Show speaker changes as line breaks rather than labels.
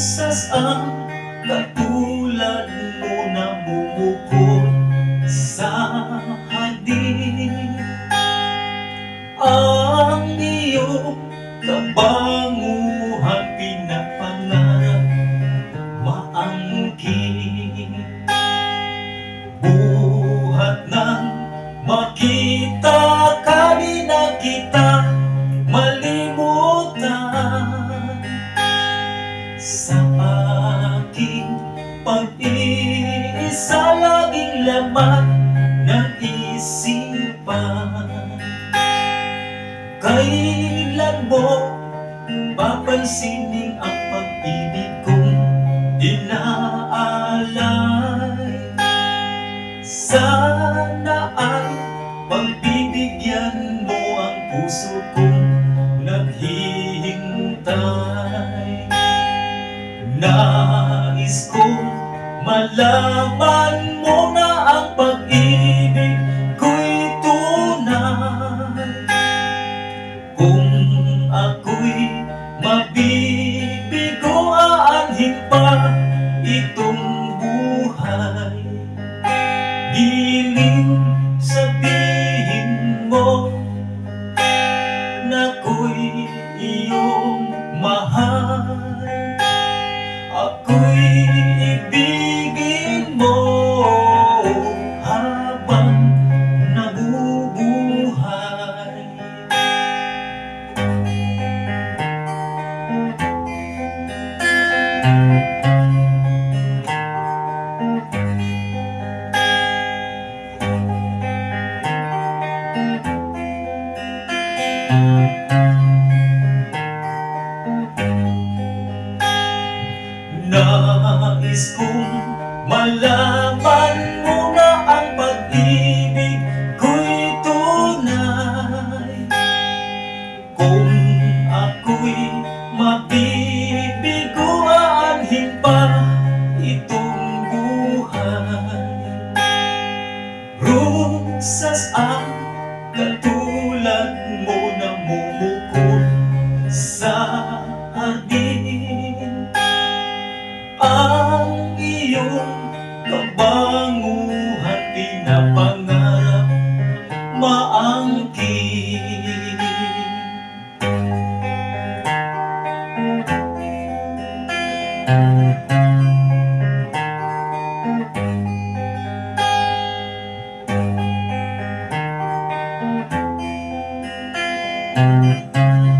Rusas ang mo na bumukod pag-iisa laging laman ng isipan. Kailan mo papansinin ang pag-ibig kong inaalay? Sana ay pagbibigyan mo ang puso kong naghihintay. Kong malaman mo na ang pag-ibig ko'y tunay. Kung ako'y mabibigo aanhin pa itong buhay. Giling sabihin mo Nais kong malaman mo na ang pag-ibig ko'y tunay. Kung ako'y mabibigo aanhin pa itong buhay. Rusas ang katulad mo na mumukod Thank you.